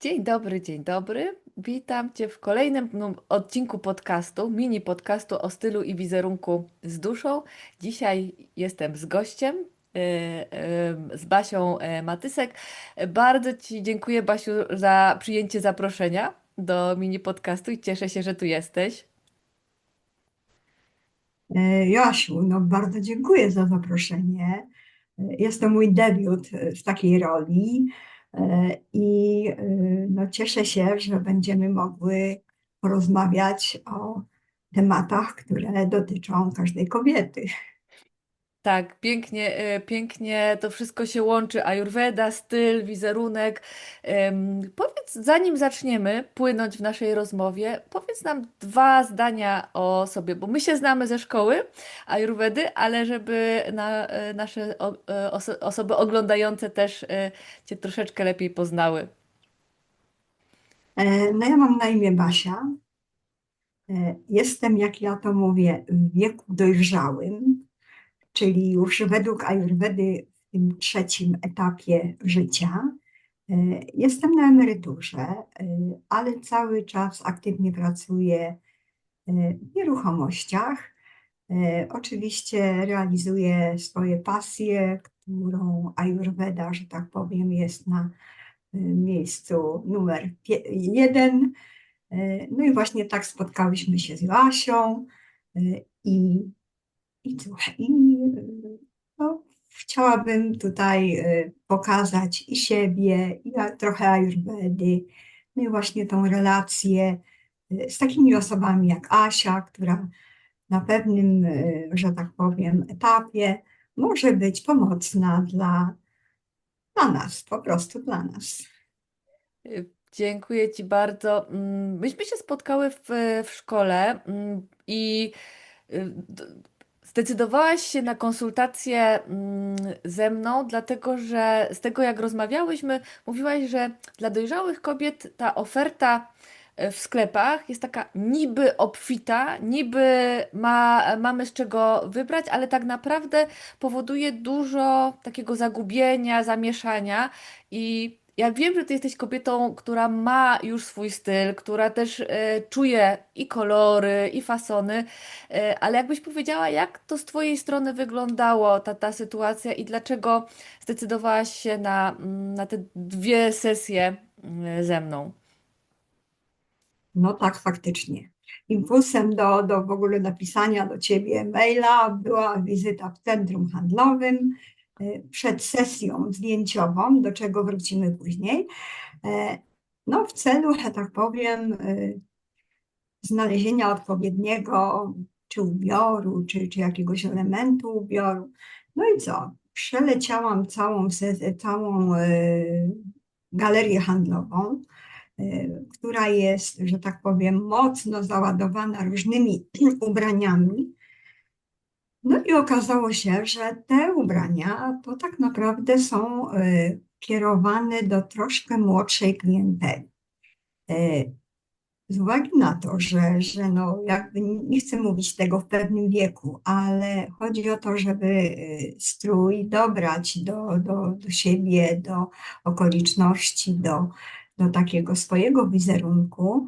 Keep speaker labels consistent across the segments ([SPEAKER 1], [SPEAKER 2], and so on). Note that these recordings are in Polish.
[SPEAKER 1] Dzień dobry, dzień dobry. Witam Cię w kolejnym odcinku podcastu, mini podcastu o stylu i wizerunku z duszą. Dzisiaj jestem z gościem, yy, yy, z Basią yy, Matysek. Bardzo Ci dziękuję, Basiu, za przyjęcie zaproszenia do mini podcastu i cieszę się, że tu jesteś.
[SPEAKER 2] E, Joasiu, no bardzo dziękuję za zaproszenie. E, Jest to mój debiut e, w takiej roli e, i e, no, cieszę się, że będziemy mogły porozmawiać o tematach, które dotyczą każdej kobiety.
[SPEAKER 1] Tak, pięknie, e, pięknie to wszystko się łączy. Ayurveda, styl, wizerunek. Powiedz, zanim zaczniemy płynąć w naszej rozmowie, powiedz nam dwa zdania o sobie, bo my się znamy ze szkoły Ayurvedy, ale żeby na, e, nasze e, oso osoby oglądające też Cię troszeczkę lepiej poznały.
[SPEAKER 2] No ja mam na imię Basia. Jestem, jak ja to mówię, w wieku dojrzałym, czyli już według Ayurvedy w tym trzecim etapie życia. E, Jestem na emeryturze, e, ale cały czas aktywnie pracuję e, w nieruchomościach. Oczywiście realizuję swoje pasje, którą Ayurveda, że tak powiem, jest na miejscu numer jeden. No i właśnie tak spotkałyśmy się z Joasią i, i cóż, i no, chciałabym tutaj e, pokazać i siebie, i trochę Ayurvedy, no i właśnie tą relację e, z takimi osobami jak Asia, która na pewnym, e, że tak powiem, etapie może być pomocna dla, dla nas, po prostu dla nas.
[SPEAKER 1] Y, Dziękuję Ci bardzo. Mm, Myśmy się spotkały w, w szkole mm, i y, zdecydowałaś się na konsultację mm, ze mną, dlatego że z tego jak rozmawiałyśmy, mówiłaś, że dla dojrzałych kobiet ta oferta e, w sklepach jest taka niby obfita, niby ma, mamy z czego wybrać, ale tak naprawdę powoduje dużo takiego zagubienia, zamieszania i ja wiem, że ty jesteś kobietą, która ma już swój styl, która też e, czuje i kolory, i fasony, e, ale jakbyś powiedziała, jak to z twojej strony wyglądało ta, ta sytuacja i dlaczego zdecydowałaś się na, mm, na te dwie sesje mm, ze mną?
[SPEAKER 2] No tak, faktycznie. Impulsem do, do w ogóle napisania do ciebie maila była wizyta w centrum handlowym przed sesją zdjęciową, do czego wrócimy później. E, No, w celu, że tak powiem, y, znalezienia odpowiedniego czy ubioru, czy, czy jakiegoś elementu ubioru. No i co? Przeleciałam całą, całą y, galerię handlową y, która jest, że tak powiem, mocno załadowana różnymi ubraniami. No i okazało się, że te ubrania to tak naprawdę są y, kierowane do troszkę młodszej klienteli. Y, Z uwagi na to, że, że no jakby nie chcę mówić tego w pewnym wieku, ale chodzi o to, żeby y, strój dobrać do, do, do siebie, do okoliczności, do, do takiego swojego wizerunku,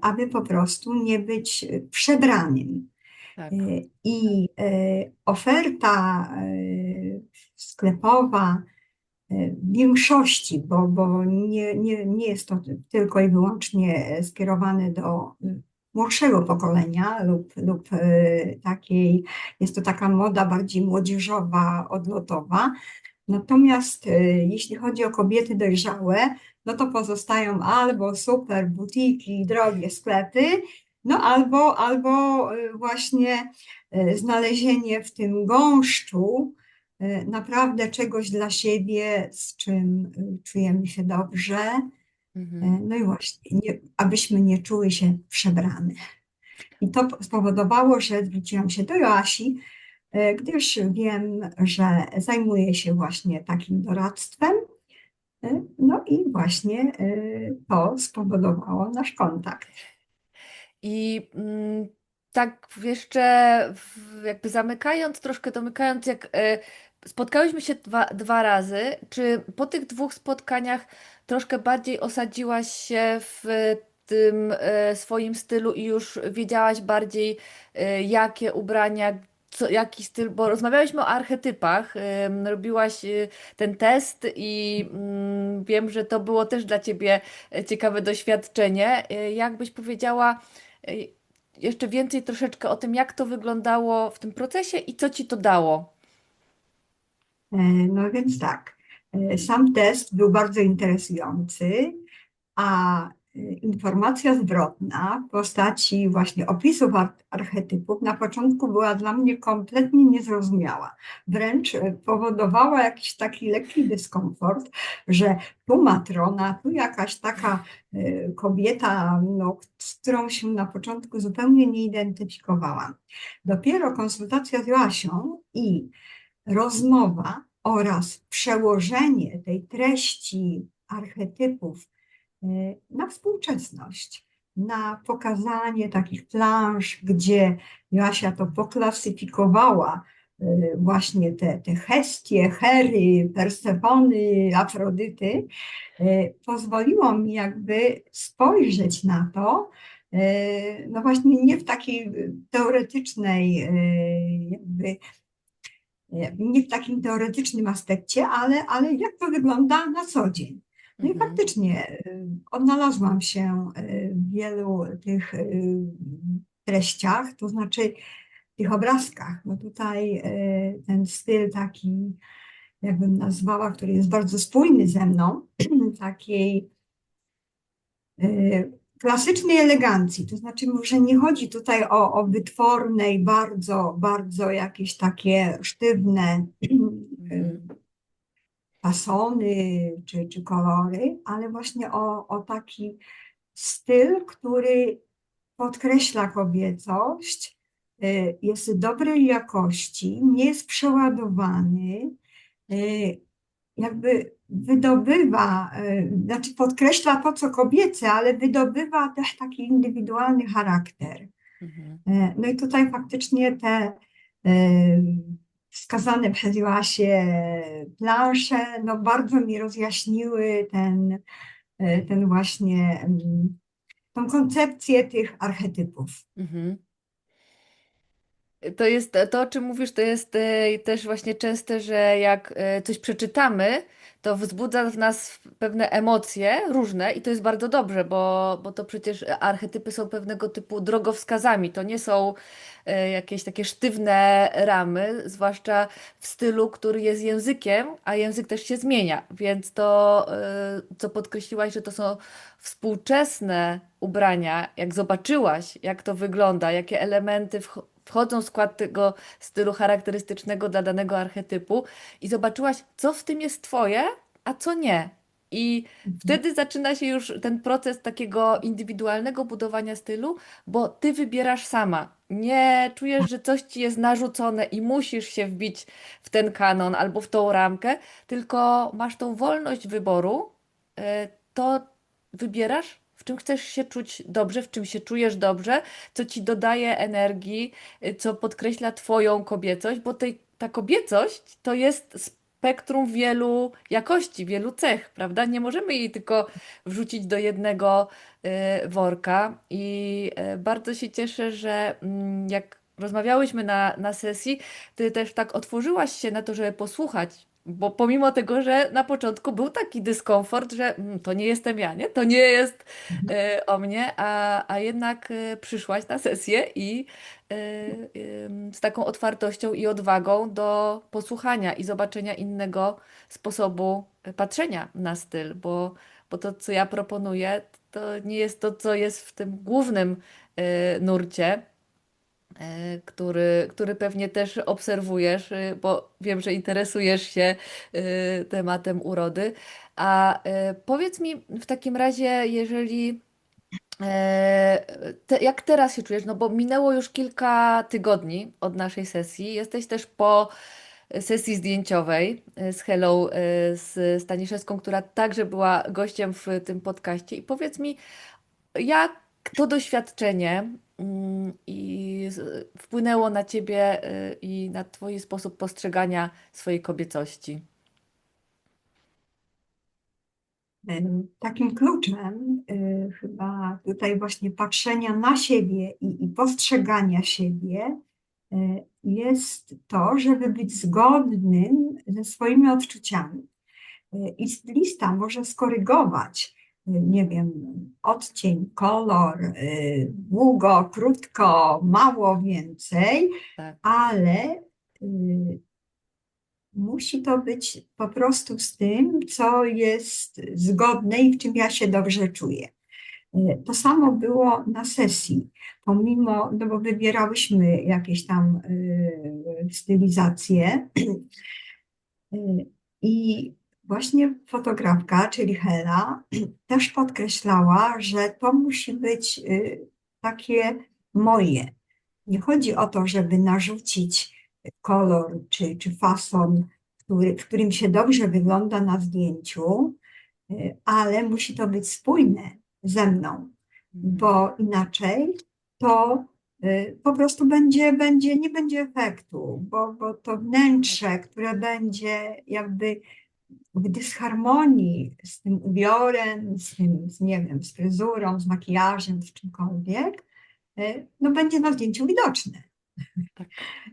[SPEAKER 2] aby po prostu nie być przebranym.
[SPEAKER 1] Tak.
[SPEAKER 2] Y, I y, oferta y, sklepowa w większości, bo, bo nie, nie, nie jest to tylko i wyłącznie skierowane do młodszego pokolenia lub, lub takiej, jest to taka moda bardziej młodzieżowa, odlotowa. Natomiast jeśli chodzi o kobiety dojrzałe, no to pozostają albo super butiki, drogie sklepy, no albo, albo y, właśnie y, znalezienie w tym gąszczu y, naprawdę czegoś dla siebie, z czym czujemy się dobrze.
[SPEAKER 1] Mhm.
[SPEAKER 2] No i właśnie, nie, abyśmy nie czuły się przebrane. I to spowodowało, że zwróciłam się do Joasi, gdyż wiem, że zajmuje się właśnie takim doradztwem. No i właśnie to spowodowało nasz kontakt.
[SPEAKER 1] I mm, tak jeszcze jakby zamykając, troszkę domykając, jak e, spotkałyśmy się dwa, dwa razy. Czy po tych dwóch spotkaniach troszkę bardziej osadziłaś się w tym e, swoim stylu i już wiedziałaś bardziej, e, jakie ubrania, co, jaki styl, bo rozmawiałyśmy o archetypach, robiłaś ten test i mm, wiem, że to było też dla ciebie ciekawe doświadczenie. E, Jak byś powiedziała jeszcze więcej troszeczkę o tym, jak to wyglądało w tym procesie i co ci to dało?
[SPEAKER 2] E, No więc tak, e, sam test był bardzo interesujący, a informacja zwrotna w postaci właśnie opisów ar- archetypów na początku była dla mnie kompletnie niezrozumiała. Wręcz e, powodowała jakiś taki lekki dyskomfort, że tu matrona, tu jakaś taka e, kobieta, no, z którą się na początku zupełnie nie identyfikowałam. Dopiero konsultacja z Joasią i rozmowa oraz przełożenie tej treści archetypów na współczesność, na pokazanie takich planż, gdzie Joasia to poklasyfikowała, e, właśnie te, te Hestie, Hery, Persefony, Afrodyty, e, pozwoliło mi jakby spojrzeć na to, no właśnie nie w takiej teoretycznej jakby nie w takim teoretycznym aspekcie, ale, ale jak to wygląda na co dzień. No i
[SPEAKER 1] Mhm.
[SPEAKER 2] faktycznie y, odnalazłam się y, w wielu tych y, treściach, to znaczy w tych obrazkach. No tutaj ten styl taki, jakbym nazwała, który jest bardzo spójny ze mną, takiej klasycznej elegancji. To znaczy, że nie chodzi tutaj o, o wytworne i bardzo, bardzo jakieś takie sztywne. fasony czy, czy kolory, ale właśnie o, o taki styl, który podkreśla kobiecość, y, jest dobrej jakości, nie jest przeładowany, y, jakby wydobywa, y, znaczy podkreśla to, co kobiece, ale wydobywa też taki indywidualny charakter.
[SPEAKER 1] Mhm.
[SPEAKER 2] No i tutaj faktycznie te wskazane przez Joasię plansze, no bardzo mi rozjaśniły ten, e, ten właśnie, mm, tą koncepcję tych archetypów.
[SPEAKER 1] Mhm. To jest to, o czym mówisz, to jest e, też właśnie częste, że jak e, coś przeczytamy, to wzbudza w nas pewne emocje różne i to jest bardzo dobrze, bo, bo to przecież archetypy są pewnego typu drogowskazami. To nie są e, jakieś takie sztywne ramy, zwłaszcza w stylu, który jest językiem, a język też się zmienia. Więc to, co podkreśliłaś, że to są współczesne ubrania, jak zobaczyłaś, jak to wygląda, jakie elementy wch- wchodzą w skład tego stylu charakterystycznego dla danego archetypu i zobaczyłaś, co w tym jest twoje, a co nie. I wtedy zaczyna się już ten proces takiego indywidualnego budowania stylu, bo ty wybierasz sama. Nie czujesz, że coś ci jest narzucone i musisz się wbić w ten kanon albo w tą ramkę, tylko masz tą wolność wyboru, e, to wybierasz, w czym chcesz się czuć dobrze, w czym się czujesz dobrze, co ci dodaje energii, y, co podkreśla twoją kobiecość, bo tej, ta kobiecość to jest spektrum wielu jakości, wielu cech, prawda? Nie możemy jej tylko wrzucić do jednego y, worka i y, bardzo się cieszę, że mm, jak rozmawiałyśmy na, na sesji, ty też tak otworzyłaś się na to, żeby posłuchać. Bo pomimo tego, że na początku był taki dyskomfort, że mm, to nie jestem ja, nie? To nie jest e, o mnie, a, a jednak e, przyszłaś na sesję i e, z taką otwartością i odwagą do posłuchania i zobaczenia innego sposobu patrzenia na styl, bo, bo to, co ja proponuję, to nie jest to, co jest w tym głównym nurcie który, który pewnie też obserwujesz, e, bo wiem, że interesujesz się e, tematem urody. A e, powiedz mi w takim razie, jeżeli e, te, jak teraz się czujesz, no bo minęło już kilka tygodni od naszej sesji, jesteś też po sesji zdjęciowej e, z Hello, e, z Staniszewską, która także była gościem w tym podcaście. I powiedz mi, jak to doświadczenie mm, i wpłynęło na ciebie y, i na twój sposób postrzegania swojej kobiecości?
[SPEAKER 2] Takim kluczem y, chyba tutaj właśnie patrzenia na siebie i, i postrzegania siebie y, jest to, żeby być zgodnym ze swoimi odczuciami. I stylista może skorygować, nie wiem, odcień, kolor, y, długo, krótko, mało, więcej,
[SPEAKER 1] Tak.
[SPEAKER 2] ale y, musi to być po prostu z tym, co jest zgodne i w czym ja się dobrze czuję. Y, To samo było na sesji. Pomimo, no bo wybierałyśmy jakieś tam stylizacje i właśnie fotografka, czyli Hela, też podkreślała, że to musi być y, takie moje. Nie chodzi o to, żeby narzucić kolor czy, czy fason, który, w którym się dobrze wygląda na zdjęciu, y, ale musi to być spójne ze mną,
[SPEAKER 1] Mhm.
[SPEAKER 2] bo inaczej to y, po prostu będzie, będzie, nie będzie efektu, bo, bo to wnętrze, które będzie jakby w dysharmonii z tym ubiorem, z tym, z, nie wiem, z fryzurą, z makijażem, z czymkolwiek, y, no będzie na zdjęciu widoczne.
[SPEAKER 1] Tak.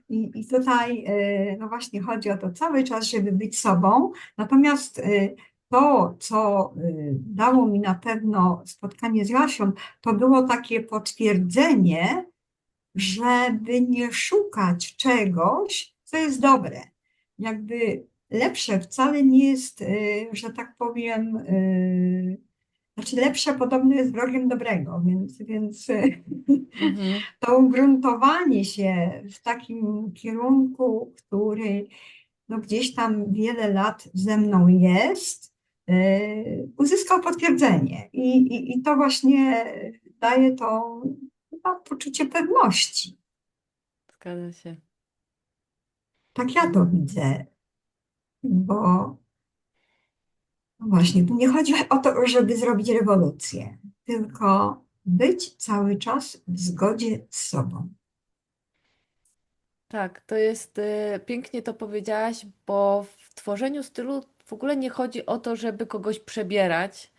[SPEAKER 2] I, I tutaj, y, no właśnie, chodzi o to cały czas, żeby być sobą. Natomiast y, to, co dało mi na pewno spotkanie z Jasią, to było takie potwierdzenie, żeby nie szukać czegoś, co jest dobre. Jakby lepsze wcale nie jest, y, że tak powiem, y, znaczy lepsze podobno jest wrogiem dobrego, więc, więc
[SPEAKER 1] Mhm.
[SPEAKER 2] to ugruntowanie się w takim kierunku, który no gdzieś tam wiele lat ze mną jest, y, uzyskał potwierdzenie. I, i, I to właśnie daje to chyba poczucie pewności.
[SPEAKER 1] Zgadza się.
[SPEAKER 2] Tak ja to widzę, bo no właśnie, nie chodzi o to, żeby zrobić rewolucję, tylko być cały czas w zgodzie z sobą.
[SPEAKER 1] Tak, to jest y, pięknie to powiedziałaś, bo w tworzeniu stylu w ogóle nie chodzi o to, żeby kogoś przebierać,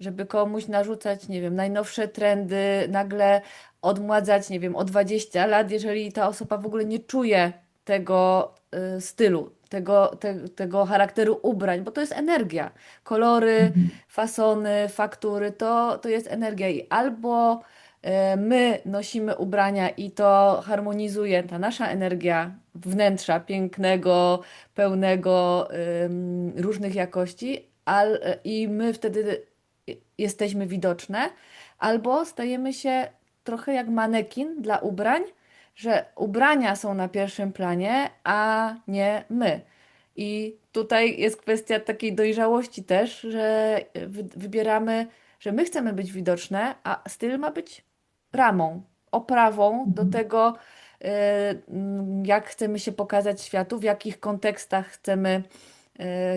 [SPEAKER 1] żeby komuś narzucać, nie wiem, najnowsze trendy, nagle odmładzać, nie wiem, o 20 lat, jeżeli ta osoba w ogóle nie czuje tego y, stylu, tego, te, tego charakteru ubrań, bo to jest energia. Kolory,
[SPEAKER 2] Mhm.
[SPEAKER 1] fasony, faktury, to, to jest energia i albo e, my nosimy ubrania i to harmonizuje ta nasza energia wnętrza pięknego, pełnego różnych jakości, al, i my wtedy jesteśmy widoczne, albo stajemy się trochę jak manekin dla ubrań, że ubrania są na pierwszym planie, a nie my. I tutaj jest kwestia takiej dojrzałości też, że wy, wybieramy, że my chcemy być widoczne, a styl ma być ramą, oprawą do
[SPEAKER 2] Mhm.
[SPEAKER 1] tego, y, mm, jak chcemy się pokazać światu, w jakich kontekstach chcemy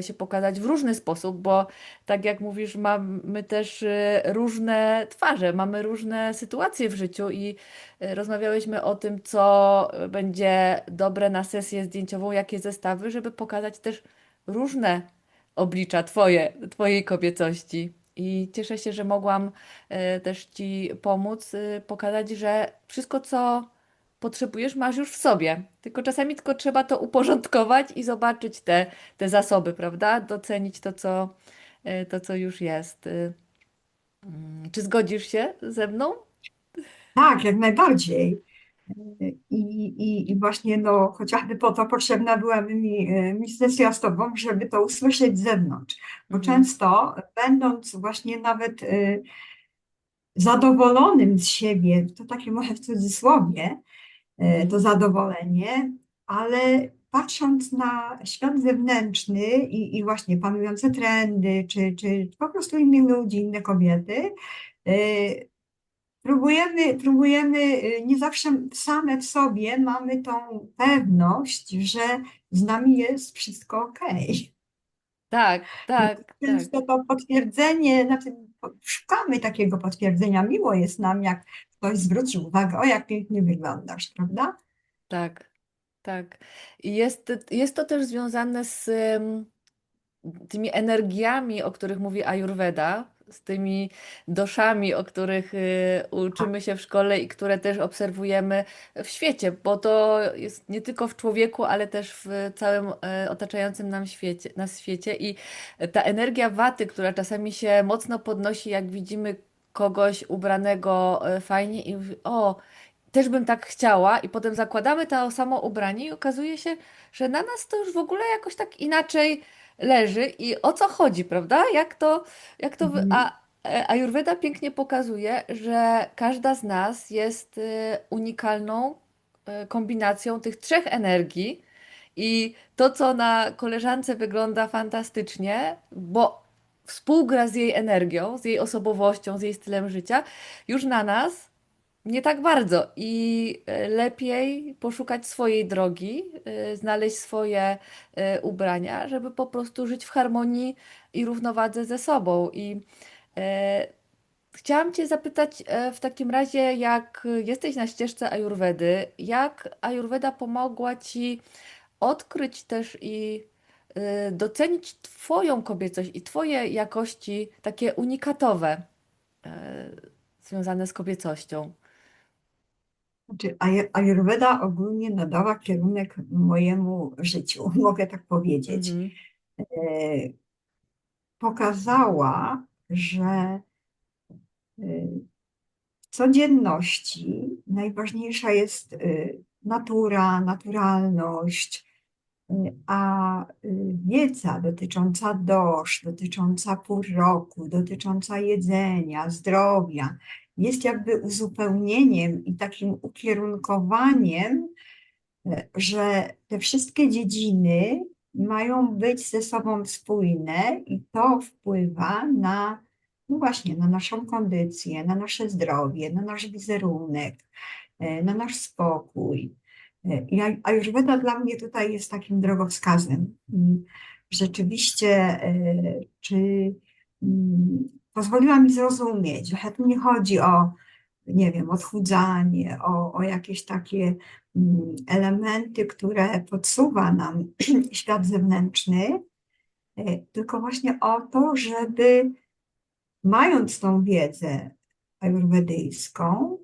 [SPEAKER 1] się pokazać w różny sposób, bo tak jak mówisz, mamy też y, różne twarze, mamy różne sytuacje w życiu i y, rozmawiałyśmy o tym, co będzie dobre na sesję zdjęciową, jakie zestawy, żeby pokazać też różne oblicza twoje, twojej kobiecości. I cieszę się, że mogłam e, też Ci pomóc, e, pokazać, że wszystko, co potrzebujesz, masz już w sobie. Tylko czasami tylko trzeba to uporządkować i zobaczyć te, te zasoby, prawda? Docenić to, co, e, to, co już jest. E, mm, Czy zgodzisz się ze mną?
[SPEAKER 2] Tak, jak najbardziej. I, i, I właśnie no, chociażby po to potrzebna byłaby mi, mi sesja z tobą, żeby to usłyszeć z zewnątrz. Bo
[SPEAKER 1] Mhm.
[SPEAKER 2] często będąc właśnie nawet e, zadowolonym z siebie, to takie może w cudzysłowie, to zadowolenie, ale patrząc na świat zewnętrzny i, i właśnie panujące trendy, czy, czy po prostu innych ludzi, inne kobiety, e, Próbujemy, próbujemy, y, nie zawsze same w sobie mamy tą pewność, że z nami jest wszystko ok.
[SPEAKER 1] Tak, tak, tak,
[SPEAKER 2] Często to potwierdzenie, znaczy szukamy takiego potwierdzenia. Miło jest nam, jak ktoś zwróci uwagę, o jak pięknie wyglądasz, prawda?
[SPEAKER 1] tak, tak. Jest, jest to też związane z tymi energiami, o których mówi Ayurveda, z tymi doszami, o których y, uczymy się w szkole i które też obserwujemy w świecie, bo to jest nie tylko w człowieku, ale też w całym e, otaczającym nam świecie, nas świecie. I ta energia waty, która czasami się mocno podnosi, jak widzimy kogoś ubranego e, fajnie i mówi, o, też bym tak chciała, i potem zakładamy to samo ubranie i okazuje się, że na nas to już w ogóle jakoś tak inaczej leży i o co chodzi, prawda? Jak to, jak to,
[SPEAKER 2] Mhm.
[SPEAKER 1] a e, Ayurveda pięknie pokazuje, że każda z nas jest e, unikalną e, kombinacją tych trzech energii i to, co na koleżance wygląda fantastycznie, bo współgra z jej energią, z jej osobowością, z jej stylem życia, już na nas nie tak bardzo. I e, lepiej poszukać swojej drogi, e, znaleźć swoje e, ubrania, żeby po prostu żyć w harmonii i równowadze ze sobą. I chciałam Cię zapytać w takim razie, jak jesteś na ścieżce Ajurwedy, jak Ajurweda pomogła Ci odkryć też i docenić Twoją kobiecość i Twoje jakości takie unikatowe, e, związane z kobiecością.
[SPEAKER 2] Znaczy, Ajurweda ogólnie nadała kierunek mojemu życiu, mogę tak powiedzieć.
[SPEAKER 1] Mhm.
[SPEAKER 2] E, Pokazała, że w codzienności najważniejsza jest natura, naturalność, a wiedza dotycząca dosz, dotycząca pór roku, dotycząca jedzenia, zdrowia, jest jakby uzupełnieniem i takim ukierunkowaniem że te wszystkie dziedziny mają być ze sobą spójne i to wpływa na, no właśnie, na naszą kondycję, na nasze zdrowie, na nasz wizerunek, e, na nasz spokój. Aj- Ajurweda dla mnie tutaj jest takim drogowskazem. Rzeczywiście, e, czy mm, pozwoliła mi zrozumieć, że tu nie chodzi o, nie wiem, odchudzanie, o, o jakieś takie mm, elementy, które podsuwa nam świat zewnętrzny, e, tylko właśnie o to, żeby mając tą wiedzę ajurwedyjską,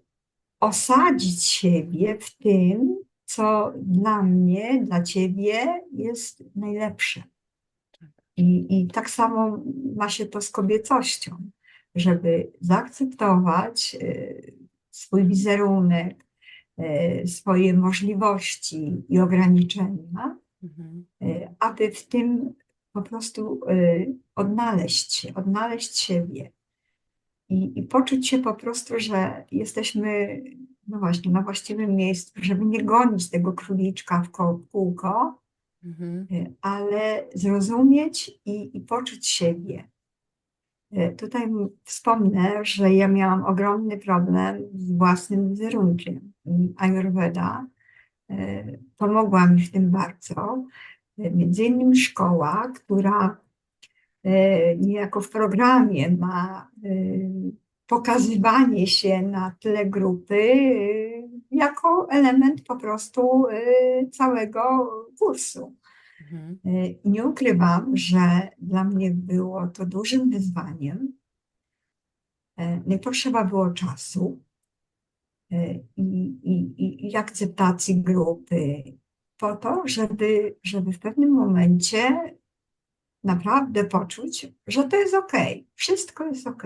[SPEAKER 2] osadzić siebie w tym, co dla mnie, dla ciebie jest najlepsze. I, I tak samo ma się to z kobiecością, żeby zaakceptować e, swój wizerunek, e, swoje możliwości i ograniczenia,
[SPEAKER 1] Mhm.
[SPEAKER 2] e, aby w tym po prostu odnaleźć się, odnaleźć siebie i, i poczuć się po prostu, że jesteśmy, no właśnie, na właściwym miejscu, żeby nie gonić tego króliczka w ko- kółko,
[SPEAKER 1] Mhm.
[SPEAKER 2] e, ale zrozumieć i, i poczuć siebie. E, Tutaj wspomnę, że ja miałam ogromny problem z własnym wizerunkiem. Ayurveda e, pomogła mi w tym bardzo. Między innymi szkoła, która niejako w programie ma pokazywanie się na tle grupy e, jako element po prostu e, całego kursu.
[SPEAKER 1] Mhm.
[SPEAKER 2] I nie ukrywam, że dla mnie było to dużym wyzwaniem. E, No potrzeba było czasu i, i, i, i akceptacji grupy po to, żeby, żeby w pewnym momencie naprawdę poczuć, że to jest ok, wszystko jest ok.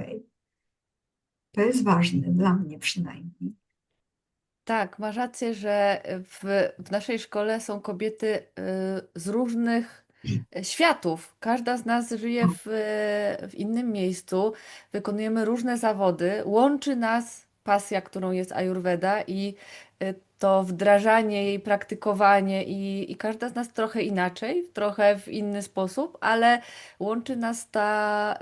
[SPEAKER 2] To jest ważne dla mnie przynajmniej.
[SPEAKER 1] Tak, masz rację, że w, w naszej szkole są kobiety y, z różnych y, światów. Każda z nas żyje w, y, w innym miejscu, wykonujemy różne zawody, łączy nas pasja, którą jest Ayurveda i y, to wdrażanie jej, praktykowanie i, i każda z nas trochę inaczej, trochę w inny sposób, ale łączy nas ta,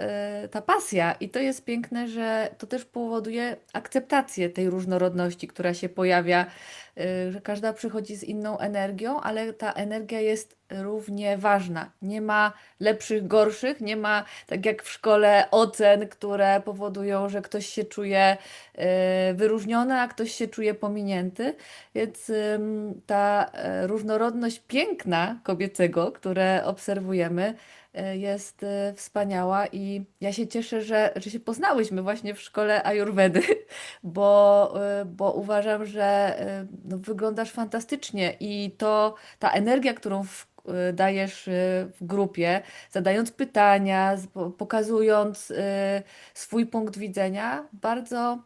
[SPEAKER 1] y, ta pasja i to jest piękne, że to też powoduje akceptację tej różnorodności, która się pojawia, y, że każda przychodzi z inną energią, ale ta energia jest równie ważna. Nie ma lepszych, gorszych, nie ma tak jak w szkole ocen, które powodują, że ktoś się czuje y, wyróżniony, a ktoś się czuje pominięty. Więc ta e, różnorodność piękna kobiecego, które obserwujemy, e, jest e, wspaniała i ja się cieszę, że, że się poznałyśmy właśnie w szkole Ajurwedy, bo, bo uważam, że no, wyglądasz fantastycznie i to ta energia, którą w, dajesz w grupie, zadając pytania, pokazując swój punkt widzenia, bardzo.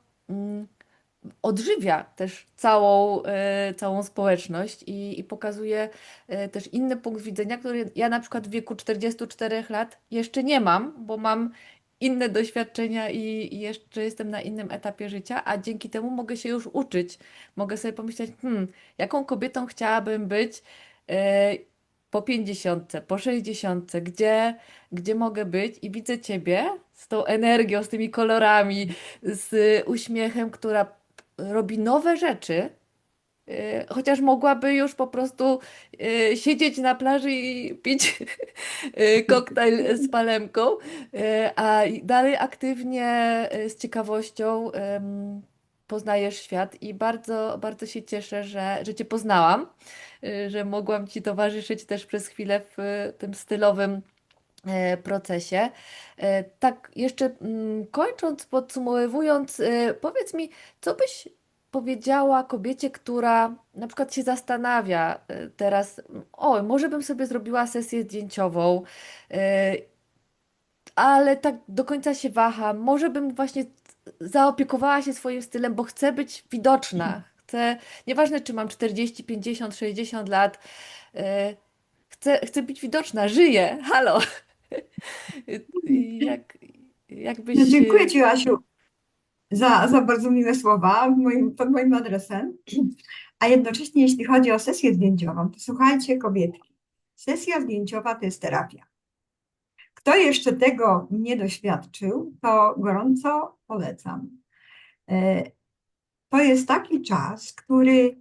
[SPEAKER 1] Odżywia też całą, e, całą społeczność i, i pokazuje e, też inny punkt widzenia, który ja na przykład w wieku 44 lat jeszcze nie mam, bo mam inne doświadczenia i, i jeszcze jestem na innym etapie życia, a dzięki temu mogę się już uczyć. Mogę sobie pomyśleć, hmm, jaką kobietą chciałabym być e, po 50, po 60, gdzie, gdzie mogę być i widzę Ciebie z tą energią, z tymi kolorami, z uśmiechem, która robi nowe rzeczy, y, chociaż mogłaby już po prostu y, siedzieć na plaży i pić y, koktajl z palemką, a dalej aktywnie, z ciekawością poznajesz świat. I bardzo, bardzo się cieszę, że, że Cię poznałam, że mogłam Ci towarzyszyć też przez chwilę w tym stylowym procesie. E, Tak, jeszcze mm, kończąc, podsumowując, e, powiedz mi, co byś powiedziała kobiecie, która na przykład się zastanawia e, teraz, o, może bym sobie zrobiła sesję zdjęciową, e, ale tak do końca się waham, może bym właśnie zaopiekowała się swoim stylem, bo chcę być widoczna, chcę, nieważne czy mam 40, 50, 60 lat, e, chcę, chcę być widoczna, żyję, halo. Jak,
[SPEAKER 2] No,
[SPEAKER 1] jakbyś.
[SPEAKER 2] dziękuję Ci, Asiu, za, za bardzo miłe słowa moim, pod moim adresem. A jednocześnie, jeśli chodzi o sesję zdjęciową, to słuchajcie, kobietki. Sesja zdjęciowa to jest terapia. Kto jeszcze tego nie doświadczył, to gorąco polecam. E, To jest taki czas, który,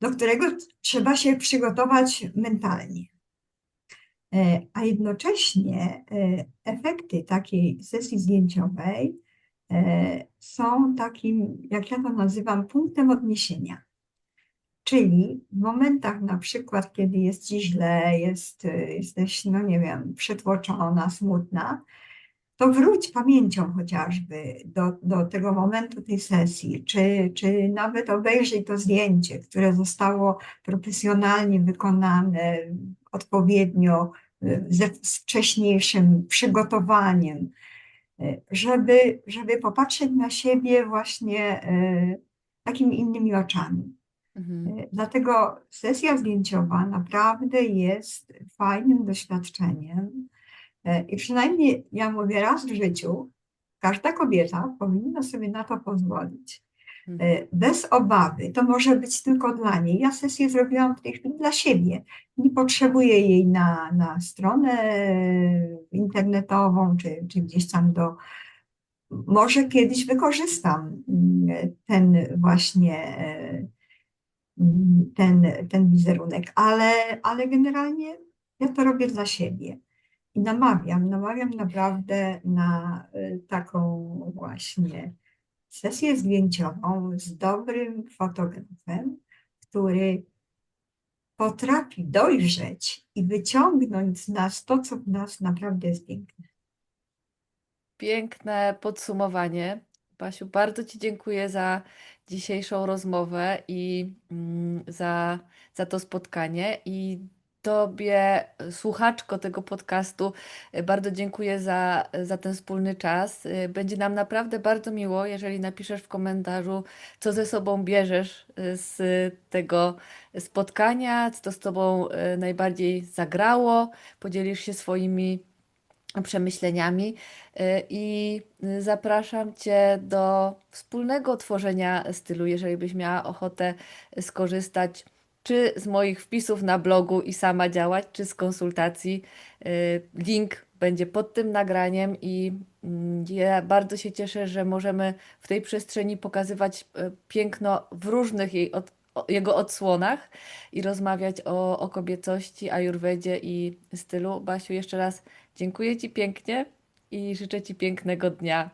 [SPEAKER 2] do którego trzeba się przygotować mentalnie. E, A jednocześnie e, efekty takiej sesji zdjęciowej e, są takim, jak ja to nazywam, punktem odniesienia. Czyli w momentach na przykład, kiedy jest ci źle, jest, jesteś, no nie wiem, przytłoczona, smutna, to wróć pamięcią chociażby do, do tego momentu tej sesji, czy, czy nawet obejrzyj to zdjęcie, które zostało profesjonalnie wykonane, odpowiednio, ze z wcześniejszym przygotowaniem, y, żeby, żeby popatrzeć na siebie właśnie y, takimi innymi oczami.
[SPEAKER 1] Mhm.
[SPEAKER 2] Y, Dlatego sesja zdjęciowa naprawdę jest fajnym doświadczeniem. I przynajmniej ja mówię raz w życiu, każda kobieta powinna sobie na to pozwolić.
[SPEAKER 1] Mhm.
[SPEAKER 2] E, Bez obawy, to może być tylko dla niej. Ja sesję zrobiłam w tej chwili dla siebie. Nie potrzebuję jej na, na stronę e, internetową, czy, czy gdzieś tam do. Może kiedyś wykorzystam mm, ten właśnie ten, ten wizerunek, ale, ale generalnie ja to robię dla siebie. I namawiam, namawiam naprawdę na y, taką właśnie sesję zdjęciową z dobrym fotografem, który potrafi dojrzeć i wyciągnąć z nas to, co w nas naprawdę jest piękne.
[SPEAKER 1] Piękne podsumowanie. Basiu, bardzo Ci dziękuję za dzisiejszą rozmowę i mm, za, za to spotkanie. I Tobie, słuchaczko tego podcastu, y, bardzo dziękuję za, za ten wspólny czas. Y, Będzie nam naprawdę bardzo miło, jeżeli napiszesz w komentarzu, co ze sobą bierzesz y, z tego spotkania, co z Tobą najbardziej zagrało, podzielisz się swoimi przemyśleniami i zapraszam Cię do wspólnego tworzenia stylu, jeżeli byś miała ochotę skorzystać czy z moich wpisów na blogu i sama działać, czy z konsultacji. Y, Link będzie pod tym nagraniem i mm, ja bardzo się cieszę, że możemy w tej przestrzeni pokazywać y, piękno w różnych jej od, jego odsłonach i rozmawiać o, o kobiecości, ajurwedzie i stylu. Basiu, jeszcze raz dziękuję Ci pięknie i życzę Ci pięknego dnia.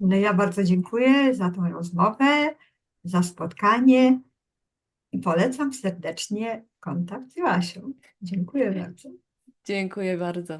[SPEAKER 2] No ja bardzo dziękuję za tą rozmowę, za spotkanie i polecam serdecznie kontakt z Joasią. Dziękuję bardzo.
[SPEAKER 1] Dziękuję bardzo.